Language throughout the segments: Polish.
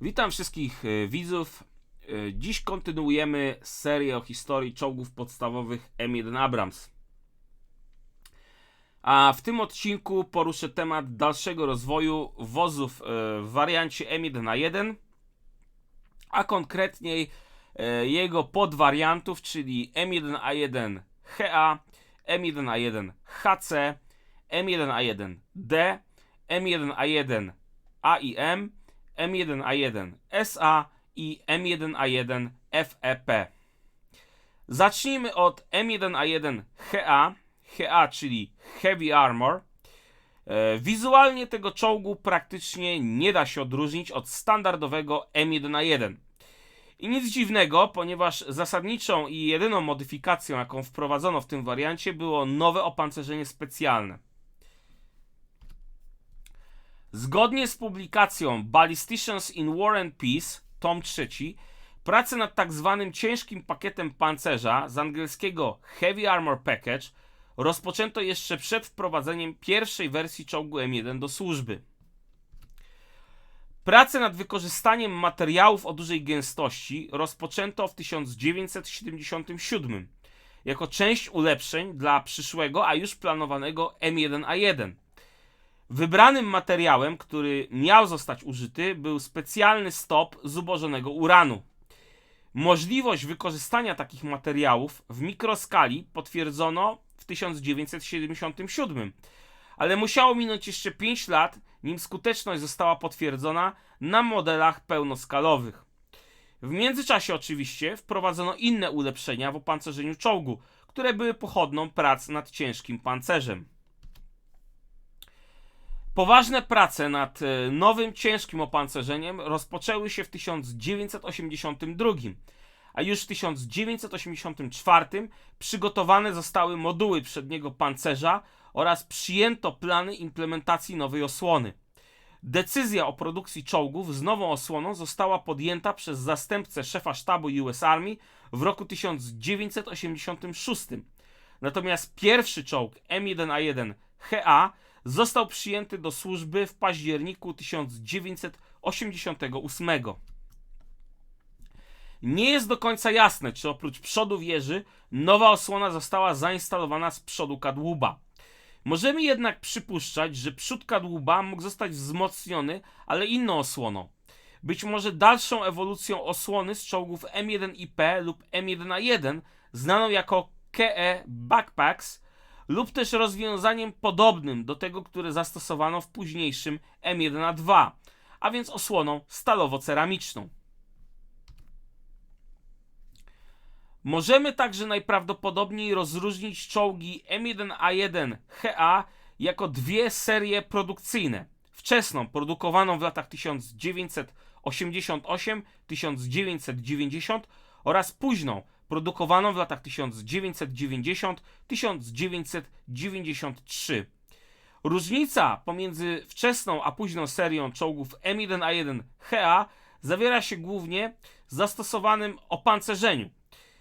Witam wszystkich e, widzów. E, Dziś kontynuujemy serię o historii czołgów podstawowych M1 Abrams. A w tym odcinku poruszę temat dalszego rozwoju wozów e, w wariancie M1A1, a konkretniej jego podwariantów, czyli M1A1 HA, M1A1 HC, M1A1D, M1A1 AIM, M1A1 SA i M1A1 FEP. Zacznijmy od M1A1 HA, HA czyli Heavy Armor. E, Wizualnie tego czołgu praktycznie nie da się odróżnić od standardowego M1A1. I nic dziwnego, ponieważ zasadniczą i jedyną modyfikacją, jaką wprowadzono w tym wariancie, było nowe opancerzenie specjalne. Zgodnie z publikacją Ballisticians in War and Peace, tom 3, prace nad tak zwanym ciężkim pakietem pancerza z angielskiego Heavy Armor Package rozpoczęto jeszcze przed wprowadzeniem pierwszej wersji czołgu M1 do służby. Prace nad wykorzystaniem materiałów o dużej gęstości rozpoczęto w 1977 jako część ulepszeń dla przyszłego, a już planowanego M1A1. Wybranym materiałem, który miał zostać użyty, był specjalny stop zubożonego uranu. Możliwość wykorzystania takich materiałów w mikroskali potwierdzono w 1977, ale musiało minąć jeszcze 5 lat, nim skuteczność została potwierdzona na modelach pełnoskalowych. W międzyczasie oczywiście wprowadzono inne ulepszenia w opancerzeniu czołgu, które były pochodną prac nad ciężkim pancerzem. Poważne prace nad e, nowym ciężkim opancerzeniem rozpoczęły się w 1982, a już w 1984 przygotowane zostały moduły przedniego pancerza oraz przyjęto plany implementacji nowej osłony. Decyzja o produkcji czołgów z nową osłoną została podjęta przez zastępcę szefa sztabu US Army w roku 1986. Natomiast pierwszy czołg M1A1 HA został przyjęty do służby w październiku 1988. Nie jest do końca jasne, czy oprócz przodu wieży nowa osłona została zainstalowana z przodu kadłuba. Możemy jednak przypuszczać, że przód kadłuba mógł zostać wzmocniony, ale inną osłoną. Być może dalszą ewolucją osłony z czołgów M1IP lub M1A1, znaną jako KE Backpacks, lub też rozwiązaniem podobnym do tego, które zastosowano w późniejszym M1A2, a więc osłoną stalowo-ceramiczną. Możemy także najprawdopodobniej rozróżnić czołgi M1A1 HA jako dwie serie produkcyjne. Wczesną, produkowaną w latach 1988-1990 oraz późną, produkowaną w latach 1990-1993. Różnica pomiędzy wczesną a późną serią czołgów M1A1 HA zawiera się głównie w zastosowanym opancerzeniu.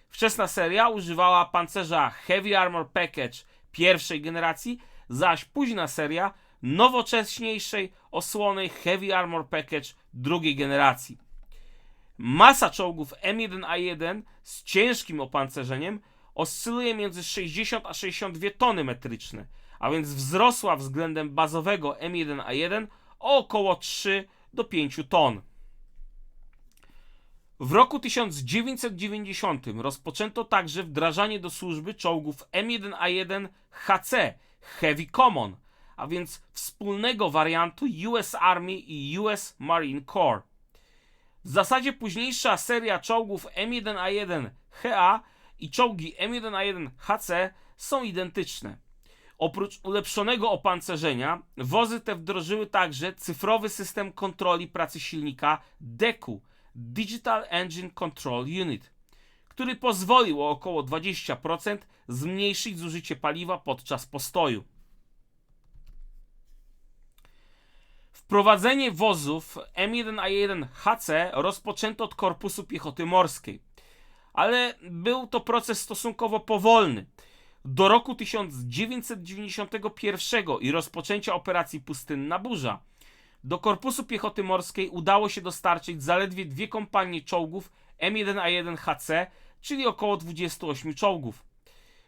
Wczesna seria używała pancerza Heavy Armor Package pierwszej generacji, zaś późna seria nowocześniejszej osłony Heavy Armor Package drugiej generacji. Masa czołgów M1A1 z ciężkim opancerzeniem oscyluje między 60 a 62 tony metryczne, a więc wzrosła względem bazowego M1A1 o około 3 do 5 ton. W roku 1990 rozpoczęto także wdrażanie do służby czołgów M1A1 HC Heavy Common, a więc wspólnego wariantu US Army i US Marine Corps. W zasadzie późniejsza seria czołgów M1A1 HA i czołgi M1A1 HC są identyczne. Oprócz ulepszonego opancerzenia, wozy te wdrożyły także cyfrowy system kontroli pracy silnika DECU Digital Engine Control Unit, który pozwolił o około 20% zmniejszyć zużycie paliwa podczas postoju. Wprowadzenie wozów M1A1 HC rozpoczęto od Korpusu Piechoty Morskiej, ale był to proces stosunkowo powolny. Do roku 1991 i rozpoczęcia operacji Pustynna Burza do Korpusu Piechoty Morskiej udało się dostarczyć zaledwie dwie kompanie czołgów M1A1 HC, czyli około 28 czołgów.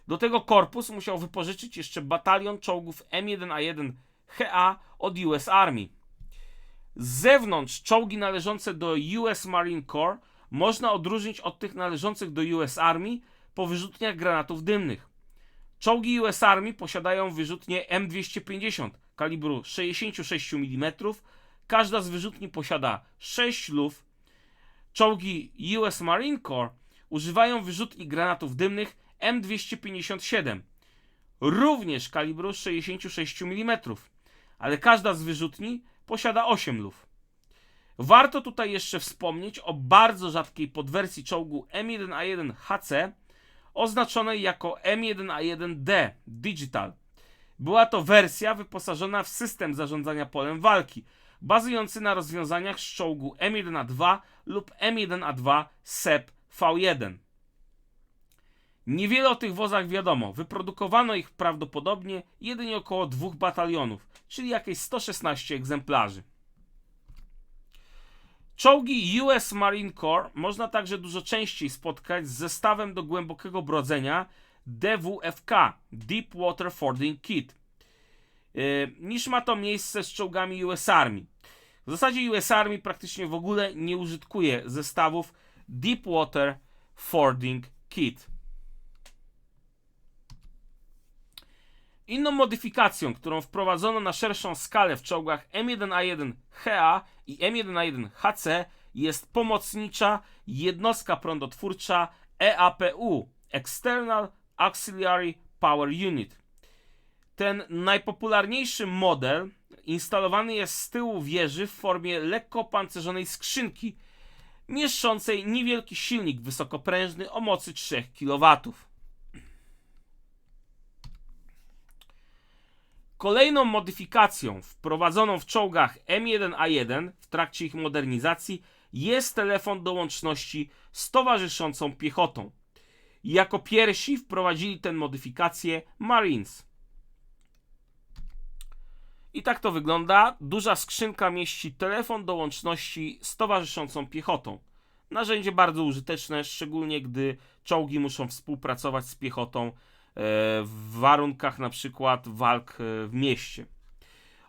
Do tego korpus musiał wypożyczyć jeszcze batalion czołgów M1A1 HA od US Army. Z zewnątrz czołgi należące do US Marine Corps można odróżnić od tych należących do US Army po wyrzutniach granatów dymnych. Czołgi US Army posiadają wyrzutnie M250 kalibru 66 mm. Każda z wyrzutni posiada 6 luf. Czołgi US Marine Corps używają wyrzutni granatów dymnych M257, również kalibru 66 mm, ale każda z wyrzutni posiada 8 luf. Warto tutaj jeszcze wspomnieć o bardzo rzadkiej podwersji czołgu M1A1 HC oznaczonej jako M1A1D Digital. Była to wersja wyposażona w system zarządzania polem walki, bazujący na rozwiązaniach z czołgu M1A2 lub M1A2 SEP V1. Niewiele o tych wozach wiadomo. Wyprodukowano ich prawdopodobnie jedynie około dwóch batalionów, czyli jakieś 116 egzemplarzy. Czołgi US Marine Corps można także dużo częściej spotkać z zestawem do głębokiego brodzenia DWFK Deepwater Fording Kit yy, niż ma to miejsce z czołgami US Army. W zasadzie US Army praktycznie w ogóle nie użytkuje zestawów Deepwater Fording Kit. Inną modyfikacją, którą wprowadzono na szerszą skalę w czołgach M1A1 HA i M1A1 HC jest pomocnicza jednostka prądotwórcza EAPU External Auxiliary Power Unit. Ten najpopularniejszy model instalowany jest z tyłu wieży w formie lekko opancerzonej skrzynki mieszczącej niewielki silnik wysokoprężny o mocy 3 kW. Kolejną modyfikacją wprowadzoną w czołgach M1A1 w trakcie ich modernizacji jest telefon do łączności z towarzyszącą piechotą. Jako pierwsi wprowadzili tę modyfikację Marines. I tak to wygląda. Duża skrzynka mieści telefon do łączności z towarzyszącą piechotą. Narzędzie bardzo użyteczne, szczególnie gdy czołgi muszą współpracować z piechotą w warunkach na przykład walk e, w mieście.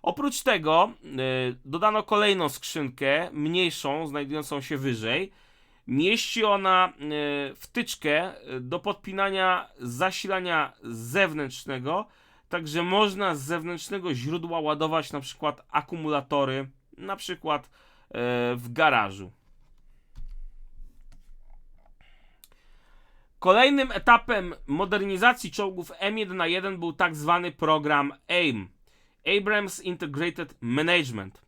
Oprócz tego e, dodano kolejną skrzynkę, mniejszą, znajdującą się wyżej. Mieści ona e, wtyczkę do podpinania zasilania zewnętrznego, także można z zewnętrznego źródła ładować na przykład akumulatory, na przykład w garażu. Kolejnym etapem modernizacji czołgów M1A1 był tak zwany program AIM Abrams Integrated Management.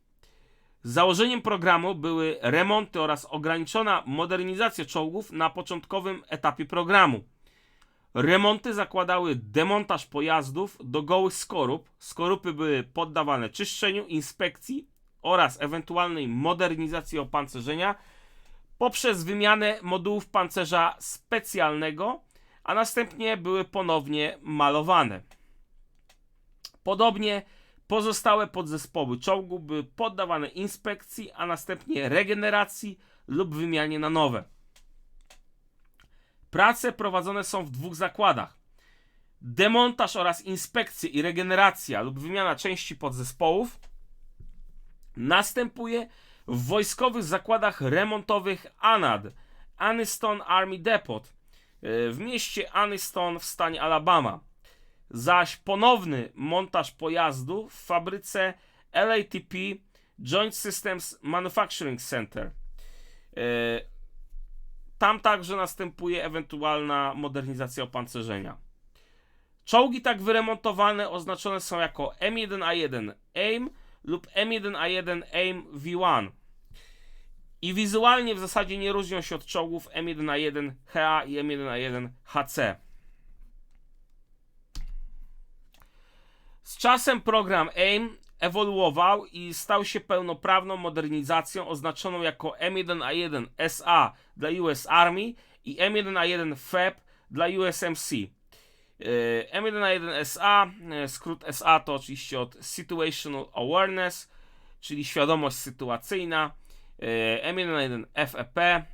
Założeniem programu były remonty oraz ograniczona modernizacja czołgów na początkowym etapie programu. Remonty zakładały demontaż pojazdów do gołych skorup. Skorupy były poddawane czyszczeniu, inspekcji oraz ewentualnej modernizacji opancerzenia poprzez wymianę modułów pancerza specjalnego, a następnie były ponownie malowane. Podobnie pozostałe podzespoły czołgu były poddawane inspekcji, a następnie regeneracji lub wymianie na nowe. Prace prowadzone są w dwóch zakładach. Demontaż oraz inspekcje i regeneracja lub wymiana części podzespołów następuje w wojskowych zakładach remontowych ANAD, Aniston Army Depot, e, w mieście Aniston w stanie Alabama. Zaś ponowny montaż pojazdu w fabryce LATP Joint Systems Manufacturing Center. E, tam także następuje ewentualna modernizacja opancerzenia. Czołgi tak wyremontowane oznaczone są jako M1A1 AIM lub M1A1 AIM V1 i wizualnie w zasadzie nie różnią się od czołgów M1A1 HA i M1A1 HC. Z czasem program AIM ewoluował i stał się pełnoprawną modernizacją oznaczoną jako M1A1 SA dla US Army i M1A1 FEB dla USMC. M1A1 SA, skrót SA to oczywiście od Situational Awareness czyli świadomość sytuacyjna, e, M1A1 FEP, e,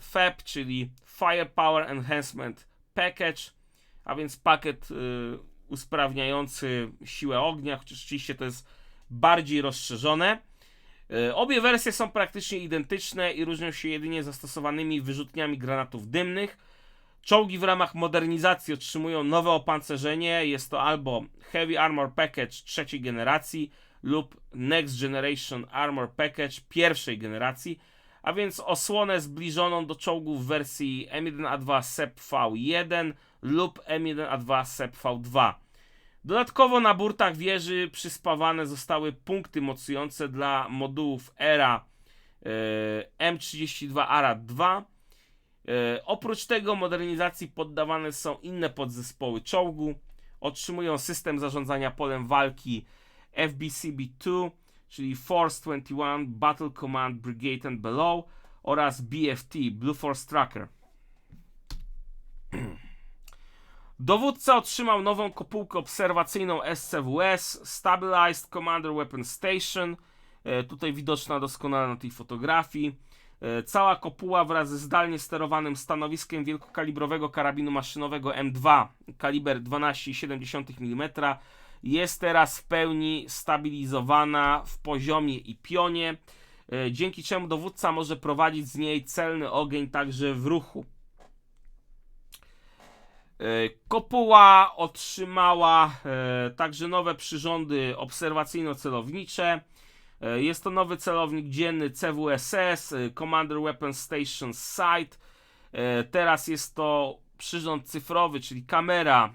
FEP, czyli Firepower Enhancement Package, a więc pakiet e, usprawniający siłę ognia, chociaż oczywiście to jest bardziej rozszerzone. Obie wersje są praktycznie identyczne i różnią się jedynie zastosowanymi wyrzutniami granatów dymnych. Czołgi w ramach modernizacji otrzymują nowe opancerzenie. Jest to albo Heavy Armor Package trzeciej generacji lub Next Generation Armor Package pierwszej generacji, a więc osłonę zbliżoną do czołgów w wersji M1A2 SEP V1 lub M1A2 SEP V2. Dodatkowo na burtach wieży przyspawane zostały punkty mocujące dla modułów ERA e, M32 ARA 2. E, oprócz tego modernizacji poddawane są inne podzespoły czołgu. Otrzymują system zarządzania polem walki FBCB2, czyli Force 21 Battle Command Brigade and Below oraz BFT Blue Force Tracker. Dowódca otrzymał nową kopułkę obserwacyjną SCWS Stabilized Commander Weapon Station. E, tutaj widoczna doskonale na tej fotografii. E, Cała kopuła wraz ze zdalnie sterowanym stanowiskiem wielkokalibrowego karabinu maszynowego M2 kaliber 12,7 mm jest teraz w pełni stabilizowana w poziomie i pionie, e, dzięki czemu dowódca może prowadzić z niej celny ogień także w ruchu. E, Kopuła otrzymała e, także nowe przyrządy obserwacyjno-celownicze. Jest to nowy celownik dzienny CWSS, Commander Weapon Station Sight. E, Teraz jest to przyrząd cyfrowy, czyli kamera,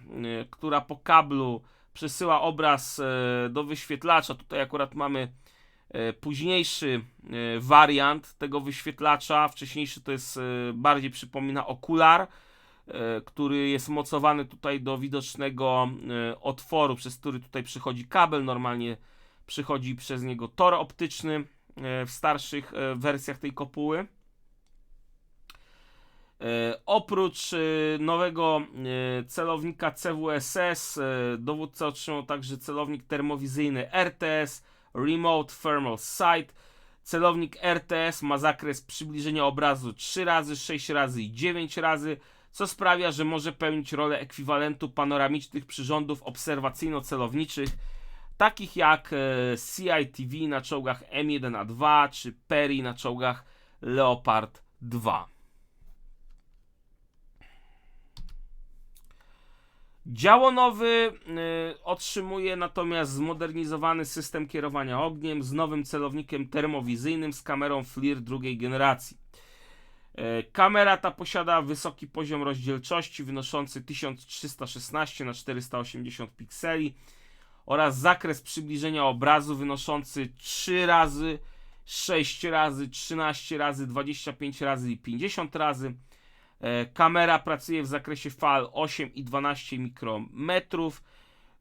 która po kablu przesyła obraz e, do wyświetlacza. Tutaj akurat mamy e, późniejszy e, wariant tego wyświetlacza. Wcześniejszy to jest bardziej przypomina okular, który jest mocowany tutaj do widocznego otworu, przez który tutaj przychodzi kabel. Normalnie przychodzi przez niego tor optyczny w starszych wersjach tej kopuły. E, Oprócz e, nowego e, celownika CWSS, dowódca otrzymał także celownik termowizyjny RTS, Remote Thermal Sight. Celownik RTS ma zakres przybliżenia obrazu 3 razy, 6 razy i 9 razy, co sprawia, że może pełnić rolę ekwiwalentu panoramicznych przyrządów obserwacyjno-celowniczych, takich jak CITV na czołgach M1A2 czy Perry na czołgach Leopard 2. Działonowy y, otrzymuje natomiast zmodernizowany system kierowania ogniem z nowym celownikiem termowizyjnym z kamerą FLIR drugiej generacji. E, Kamera ta posiada wysoki poziom rozdzielczości wynoszący 1316 na 480 pikseli oraz zakres przybliżenia obrazu wynoszący 3 razy, 6 razy, 13 razy, 25 razy i 50 razy. E, Kamera pracuje w zakresie fal 8 i 12 mikrometrów.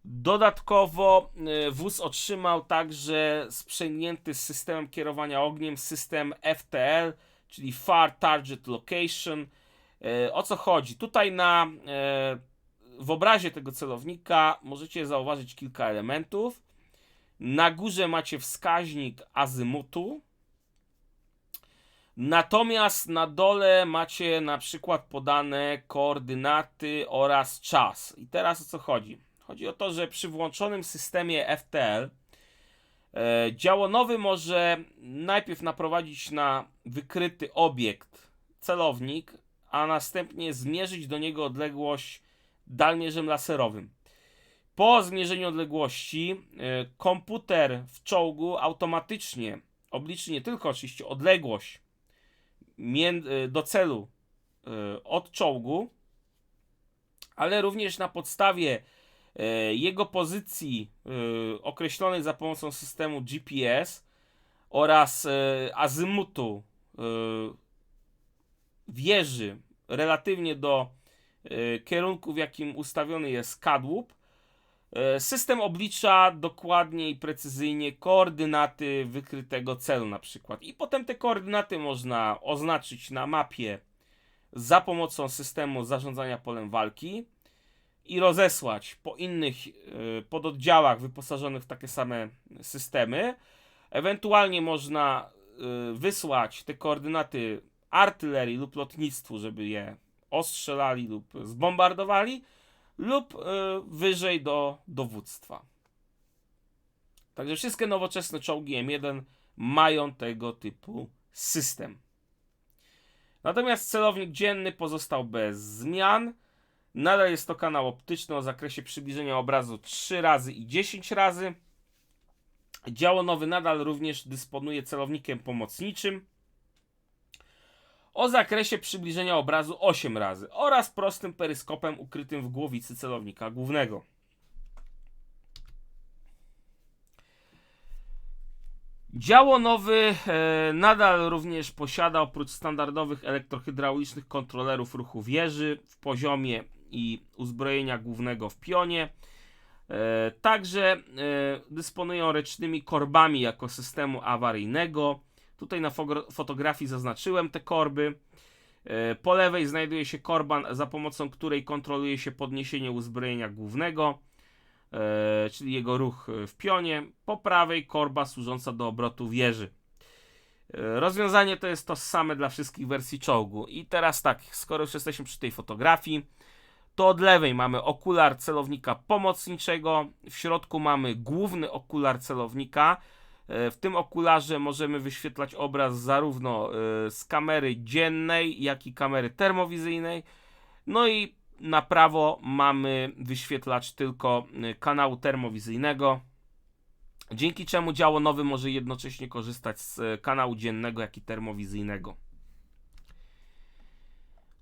Dodatkowo e, wóz otrzymał także sprzęgnięty z systemem kierowania ogniem system FTL, czyli Far Target Location. E, O co chodzi? Tutaj na w obrazie tego celownika możecie zauważyć kilka elementów. Na górze macie wskaźnik azymutu. Natomiast na dole macie na przykład podane koordynaty oraz czas. I teraz o co chodzi? Chodzi o to, że przy włączonym systemie FTL e, działonowy może najpierw naprowadzić na wykryty obiekt celownik, a następnie zmierzyć do niego odległość dalmierzem laserowym. Po zmierzeniu odległości e, komputer w czołgu automatycznie obliczy nie tylko oczywiście odległość do celu y, od czołgu, ale również na podstawie y, jego pozycji y, określonej za pomocą systemu GPS oraz y, azymutu y, wieży relatywnie do y, kierunku, w jakim ustawiony jest kadłub, y, system oblicza dokładnie i precyzyjnie koordynaty wykrytego celu na przykład. I potem te koordynaty można oznaczyć na mapie za pomocą systemu zarządzania polem walki i rozesłać po innych y, pododdziałach wyposażonych w takie same systemy Ewentualnie można y, wysłać te koordynaty artylerii lub lotnictwu, żeby je ostrzelali lub zbombardowali, lub y, wyżej do dowództwa. Także wszystkie nowoczesne czołgi M1 mają tego typu system. Natomiast celownik dzienny pozostał bez zmian. Nadal jest to kanał optyczny o zakresie przybliżenia obrazu 3 razy i 10 razy. Działo nowy nadal również dysponuje celownikiem pomocniczym o zakresie przybliżenia obrazu 8 razy oraz prostym peryskopem ukrytym w głowicy celownika głównego. Działo nowy e, nadal również posiada oprócz standardowych elektrohydraulicznych kontrolerów ruchu wieży w poziomie i uzbrojenia głównego w pionie. E, także e, dysponują ręcznymi korbami jako systemu awaryjnego. Tutaj na fotografii zaznaczyłem te korby. E, po lewej znajduje się korba, za pomocą której kontroluje się podniesienie uzbrojenia głównego, e, czyli jego ruch w pionie. Po prawej korba służąca do obrotu wieży. E, rozwiązanie to jest to same dla wszystkich wersji czołgu. I teraz tak, skoro już jesteśmy przy tej fotografii, to od lewej mamy okular celownika pomocniczego, w środku mamy główny okular celownika. E, w tym okularze możemy wyświetlać obraz zarówno e, z kamery dziennej, jak i kamery termowizyjnej. No i na prawo mamy wyświetlacz tylko e, kanału termowizyjnego, dzięki czemu działo nowy może jednocześnie korzystać z kanału dziennego, jak i termowizyjnego.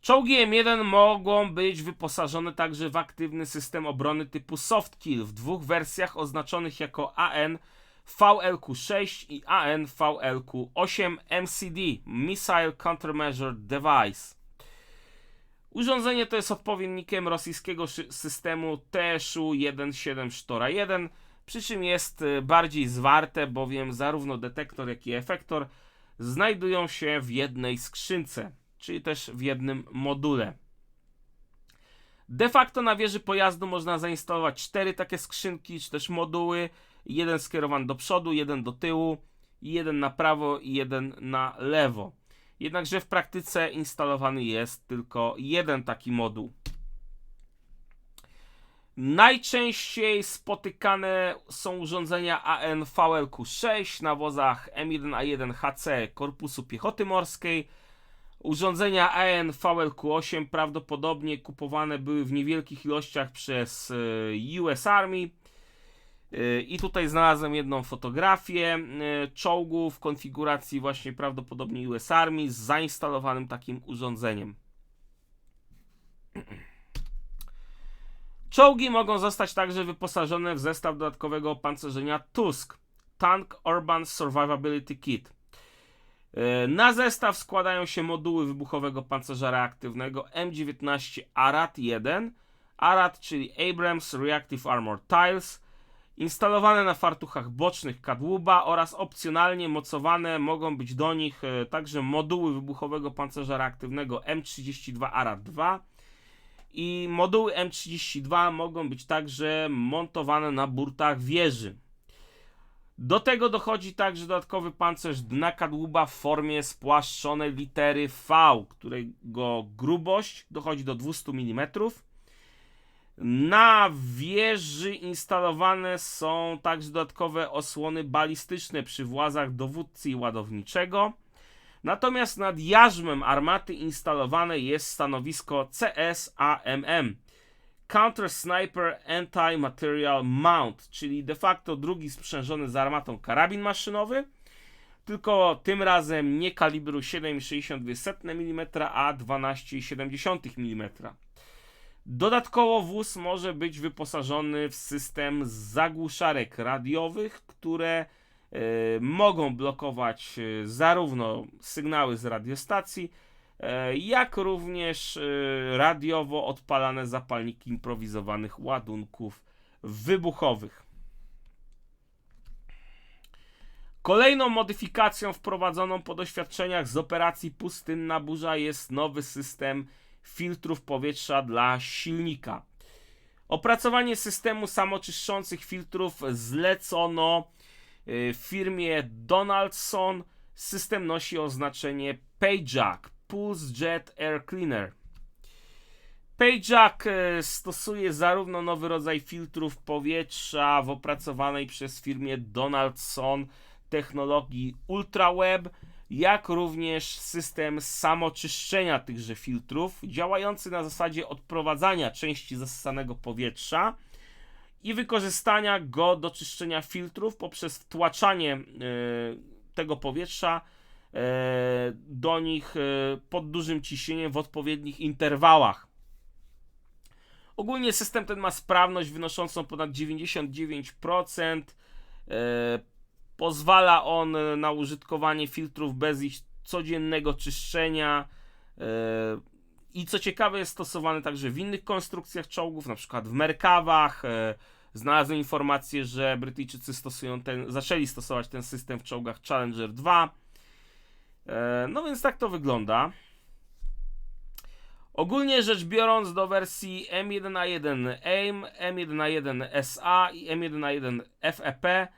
Czołgi M1 mogą być wyposażone także w aktywny system obrony typu Softkill w dwóch wersjach oznaczonych jako AN VLQ6 i AN VLQ8 MCD Missile Countermeasure Device. Urządzenie to jest odpowiednikiem rosyjskiego systemu TSU-17 Sztora 1, przy czym jest y, bardziej zwarte, bowiem zarówno detektor, jak i efektor znajdują się w jednej skrzynce czyli też w jednym module. De facto na wieży pojazdu można zainstalować cztery takie skrzynki, czy też moduły. Jeden skierowany do przodu, jeden do tyłu, jeden na prawo i jeden na lewo. Jednakże w praktyce instalowany jest tylko jeden taki moduł. Najczęściej spotykane są urządzenia AN-VLQ-6 na wozach M1A1HC Korpusu Piechoty Morskiej Urządzenia AN VLQ8 prawdopodobnie kupowane były w niewielkich ilościach przez e, US Army. I tutaj znalazłem jedną fotografię e, czołgu w konfiguracji właśnie prawdopodobnie US Army z zainstalowanym takim urządzeniem. Czołgi mogą zostać także wyposażone w zestaw dodatkowego opancerzenia TUSK Tank Urban Survivability Kit. E, na zestaw składają się moduły wybuchowego pancerza reaktywnego M19 ARAT 1, ARAT czyli Abrams Reactive Armor Tiles, instalowane na fartuchach bocznych kadłuba oraz opcjonalnie mocowane mogą być do nich e, także moduły wybuchowego pancerza reaktywnego M32 ARAT 2 i moduły M32 mogą być także montowane na burtach wieży. Do tego dochodzi także dodatkowy pancerz dna kadłuba w formie spłaszczonej litery V, którego grubość dochodzi do 200 mm. Na wieży instalowane są także dodatkowe osłony balistyczne przy włazach dowódcy i ładowniczego. Natomiast nad jarzmem armaty instalowane jest stanowisko CSAMM Counter Sniper Anti-Material Mount, czyli de facto drugi sprzężony z armatą karabin maszynowy, tylko tym razem nie kalibru 7,62 mm, a 12,7 mm. Dodatkowo wóz może być wyposażony w system zagłuszarek radiowych, które y, mogą blokować y, zarówno sygnały z radiostacji, E, jak również e, radiowo odpalane zapalniki improwizowanych ładunków wybuchowych. Kolejną modyfikacją wprowadzoną po doświadczeniach z operacji Pustynna Burza jest nowy system filtrów powietrza dla silnika. Opracowanie systemu samoczyszczących filtrów zlecono W firmie Donaldson system nosi oznaczenie PageJack Pulse Jet Air Cleaner. PageJack e, stosuje zarówno nowy rodzaj filtrów powietrza w opracowanej przez firmę Donaldson technologii UltraWeb, jak również system samoczyszczenia tychże filtrów, działający na zasadzie odprowadzania części zasysanego powietrza i wykorzystania go do czyszczenia filtrów poprzez wtłaczanie e, tego powietrza e, do nich e, pod dużym ciśnieniem w odpowiednich interwałach. Ogólnie system ten ma sprawność wynoszącą ponad 99%. E, pozwala on na użytkowanie filtrów bez ich codziennego czyszczenia. E, I co ciekawe, jest stosowany także w innych konstrukcjach czołgów, na przykład w Merkawach. E, znalazłem informację, że Brytyjczycy stosują ten, zaczęli stosować ten system w czołgach Challenger 2. E, no więc tak to wygląda. Ogólnie rzecz biorąc, do wersji M1A1 AIM, M1A1 SA i M1A1 FEP e,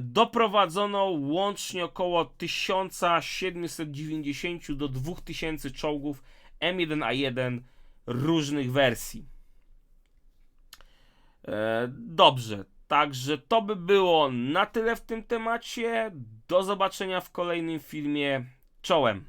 doprowadzono łącznie około 1790 do 2000 czołgów M1A1 różnych wersji. E, Dobrze, także to by było na tyle w tym temacie. Do zobaczenia w kolejnym filmie. Czołem.